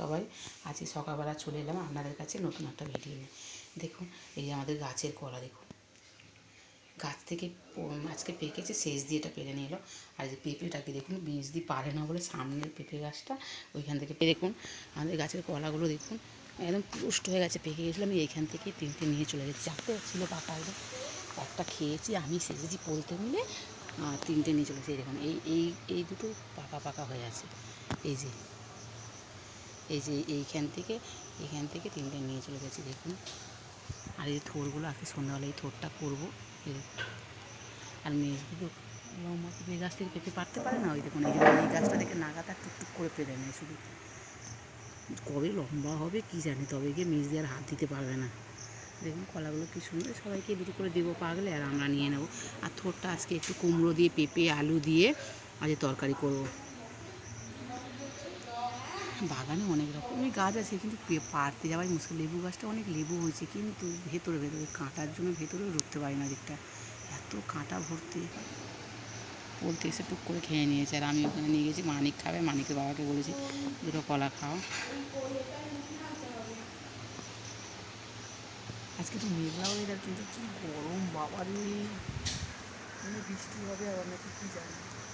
সবাই। আজকে সকালবেলা চলে এলাম, আপনাদের কাছে নতুন একটা ভিডিও নিয়ে। দেখুন, এই যে আমাদের গাছের কলা, দেখুন। গাছ থেকে আজকে পেকেছে, শেষ দিয়ে এটা পেরে নিয়ে এলো। আর যে পেঁপেটাকে দেখুন, বীজ দিয়ে পারে না বলে সামনের পেঁপে গাছটা ওইখান থেকে দেখুন, আমাদের গাছের কলাগুলো, দেখুন, একদম পুষ্ট হয়ে গেছে, পেকে গেছিল। আমি এইখান থেকে তিনটে নিয়ে চলে গেছি। চারটে ছিল পাকা একদম। একটা খেয়েছি, আমি সেজেছি বলতে মিলে তিনটে নিয়ে চলেছি দেখুন, এই এই এই দুটো পাকা পাকা হয়ে আছে। এই যে এই যে এইখান থেকে এইখান থেকে তিনটে নিয়ে চলে গেছি, দেখুন। আর এই থোরগুলো আজকে সন্ধ্যাবেলা এই থোরটা করব। আর মেজ দিকে লম্বা পেঁপে গাছ থেকে পেঁপে পারতে পারে না? ওই দেখুন, এই এই গাছটা থেকে নাগাটা টুকটুক করে পেরে নেয় শুধু। কবে লম্বা হবে কি জানি, তবে গিয়ে মেজ দিয়ে আর হাত দিতে পারবে না। দেখুন, কলাগুলো কি সুন্দর, সবাইকে দুটো করে দেবো পাগলে, আর আমরা নিয়ে নেব। আর থোরটা আজকে একটু কুমড়ো দিয়ে, পেঁপে, আলু দিয়ে আজকে তরকারি করব। বাগানে অনেক রকমই গাছ আছে, কিন্তু পে- পাড়তে যাওয়াই মুশকিল। লেবু গাছটা অনেক লেবু হয়েছে, কিন্তু ভেতরে ভেতরে কাঁটার জন্য ভেতরেও ঢুকতে পারি না দিকটা এত কাঁটা ভর্তি। বলতে এসে টুক করে খেয়ে নিয়েছে, আর আমি ওখানে নিয়ে গেছি, মানিক খাবে, মানিকের বাবাকে বলেছি, দুটো কলা খাও। আজকে তো মেঘলা ওয়েদার কিন্তু কি গরম বাবা রে মানে বৃষ্টি হবে আবার নাকি কি জানি।